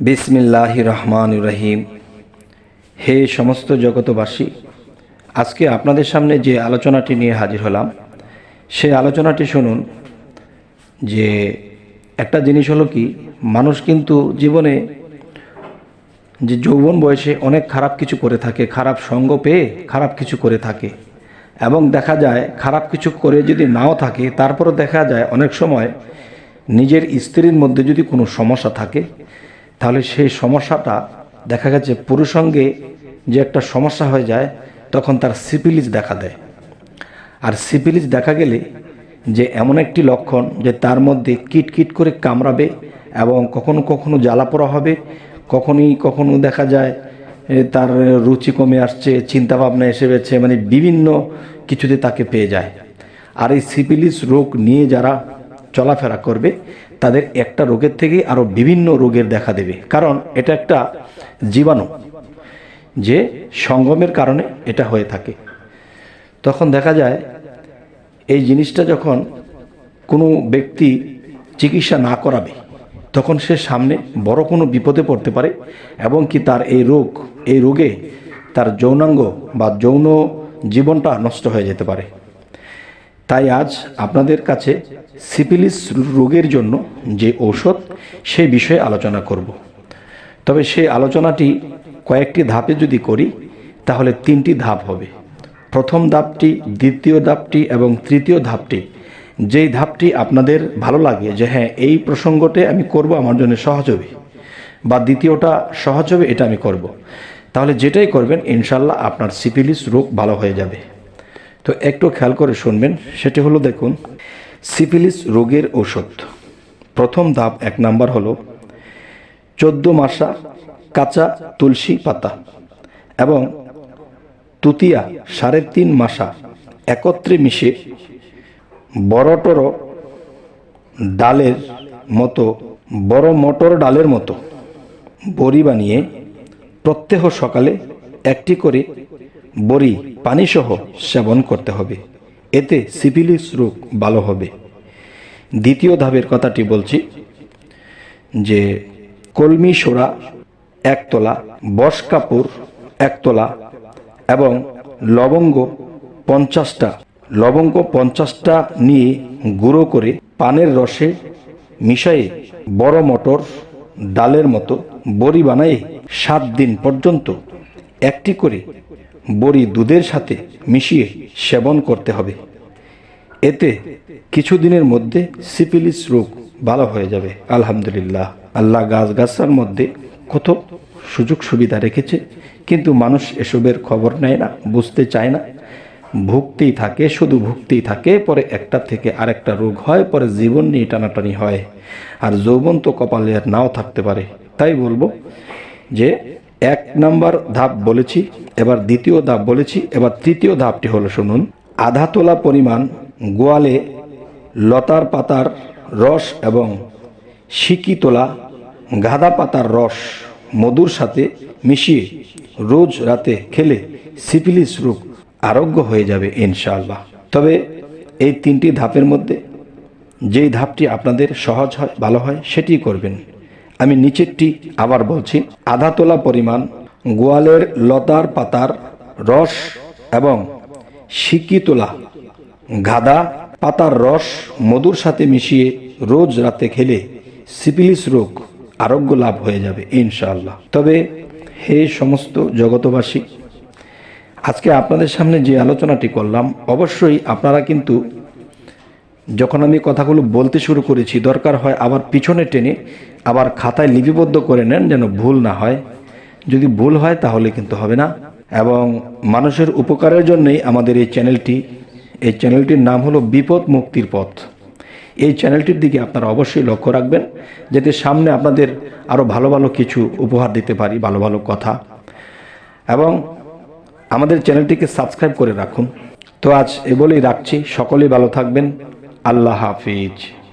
বিসমিল্লাহ রহমান রহিম। হে সমস্ত জগতবাসী, আজকে আপনাদের সামনে যে আলোচনাটি নিয়ে হাজির হলাম, সে আলোচনাটি শুনুন, যে একটা জিনিস হলো কি, মানুষ কিন্তু জীবনে যে যৌবন বয়সে অনেক খারাপ কিছু করে থাকে, খারাপ সঙ্গ পেয়ে খারাপ কিছু করে থাকে, এবং দেখা যায় খারাপ কিছু করে যদি নাও থাকে, তারপরও দেখা যায় অনেক সময় নিজের স্ত্রীর মধ্যে যদি কোনো সমস্যা থাকে তাহলে সেই সমস্যাটা দেখা গেছে পুরুষঙ্গে যে একটা সমস্যা হয়ে যায়, তখন তার সিপিলিস দেখা দেয়। আর সিপিলিস দেখা গেলে যে এমন একটি লক্ষণ যে তার মধ্যে কিটকিট করে কামড়াবে এবং কখনো কখনো জ্বালা পোড়া হবে, কখনই কখনো দেখা যায় তার রুচি কমে আসছে, চিন্তাভাবনা এসে গেছে মানে বিভিন্ন কিছুতে তাকে পেয়ে যায়। আর এই সিপিলিস রোগ নিয়ে যারা চলাফেরা করবে, তাদের একটা রোগের থেকেই আরও বিভিন্ন রোগের দেখা দেবে। কারণ এটা একটা জীবাণু যে সঙ্গমের কারণে এটা হয়ে থাকে। তখন দেখা যায়, এই জিনিসটা যখন কোনো ব্যক্তি চিকিৎসা না করাবে, তখন সে সামনে বড় কোনো বিপদে পড়তে পারে এবং কি তার এই রোগ, এই রোগে তার যৌনাঙ্গ বা যৌন জীবনটা নষ্ট হয়ে যেতে পারে। তাই আজ আপনাদের কাছে সিপিলিস রোগের জন্য যে ঔষধ সেই বিষয়ে আলোচনা করব। তবে সেই আলোচনাটি কয়েকটি ধাপে যদি করি, তাহলে তিনটি ধাপ হবে। প্রথম ধাপটি, দ্বিতীয় ধাপটি এবং তৃতীয় ধাপটি। যেই ধাপটি আপনাদের ভালো লাগে যে হ্যাঁ এই প্রসঙ্গতে আমি করব, আমার জন্য সহজ হবে, বা দ্বিতীয়টা সহজ হবে, এটা আমি করব, তাহলে যেটাই করবেন ইনশাল্লাহ আপনার সিপিলিস রোগ ভালো হয়ে যাবে। তো একটু খেয়াল করে শুনবেন, সেটি হলো দেখুন সিপিলিস রোগের ঔষধ। প্রথম ধাপ এক নাম্বার হলো, চোদ্দ মাসা কাঁচা তুলসী পাতা এবং তুতিয়া সাড়ে তিন মাসা একত্রে মিশে বড়টর ডালের মতো, বড় মটর ডালের মতো বড়ি বানিয়ে প্রত্যহ সকালে একটি করে বড়ি, পানিসহ সেবন করতে হবে। এতে সিপিলিস রোগ ভালো হবে। দ্বিতীয় ধাপের কথাটি বলছি যে কলমি সোরা একতলা বস কাপড় একতলা এবং লবঙ্গ পঞ্চাশটা। লবঙ্গ পঞ্চাশটা নিয়ে গুঁড়ো করে পানের রসে মিশায়ে বড় মটর, ডালের মতো বড়ি বানায়ে সাত দিন পর্যন্ত একটি করে বড়ি দুধের সাথে মিশিয়ে সেবন করতে হবে। এতে কিছুদিনের মধ্যে সিপিলিস রোগ ভালো হয়ে যাবে। আলহামদুলিল্লাহ। আল্লাহ গাছ গাছার মধ্যে কত সুযোগ সুবিধা রেখেছে, কিন্তু মানুষ এসবের খবর নেয় না, বুঝতে চায় না। ভুগতেই থাকে, শুধু ভুগতেই থাকে, পরে একটা থেকে আরেকটা রোগ হয়, পরে জীবন নিয়ে টানাটানি হয়। আর যৌবন তো কপালে আর নাও থাকতে পারে। তাই বলব যে এক নাম্বার ধাপ বলেছি, এবার দ্বিতীয় ধাপ বলেছি, এবার তৃতীয় ধাপটি হলো শুনুন। আধা তোলা পরিমাণ গোয়ালে লতার পাতার রস এবং সিকি তোলা গাঁদা পাতার রস মধুর সাথে মিশিয়ে রোজ রাতে খেলে সিপিলিস রোগ আরোগ্য হয়ে যাবে ইনশাআল্লাহ। তবে এই তিনটি ধাপের মধ্যে যেই ধাপটি আপনাদের সহজ হয়, ভালো হয় সেটি করবেন। আমি নিচেরটি আবার বলছি। আধা তোলা পরিমাণ, গোয়ালের লতার পাতার রস এবং সিকি তোলা গাদা পাতার রস মধুর সাথে মিশিয়ে রোজ রাতে খেলে সিপিলিস রোগ আরোগ্য লাভ হয়ে যাবে, ইনশাআল্লাহ। তবে হে সমস্ত জগতবাসী আজকে আপনাদের সামনে যে আলোচনাটি করলাম, অবশ্যই আপনারা কিন্তু যখন আমি কথাগুলো বলতে শুরু করেছি, দরকার হয় আবার পিছনে টেনে আবার খাতায় লিপিবদ্ধ করে নেন যেন ভুল না হয়। যদি ভুল হয় তাহলে কিন্তু হবে না। এবং মানুষের উপকারের জন্যই আমাদের এই চ্যানেলটি, এই চ্যানেলটির নাম হলো বিপদ মুক্তির পথ। এই চ্যানেলটির দিকে আপনারা অবশ্যই লক্ষ্য রাখবেন, যাতে সামনে আপনাদের আরও ভালো ভালো কিছু উপহার দিতে পারি, ভালো ভালো কথা। এবং আমাদের চ্যানেলটিকে সাবস্ক্রাইব করে রাখুন। তো আজ এ বলেই রাখছি। সকলেই ভালো থাকবেন। আল্লাহ হাফিজ।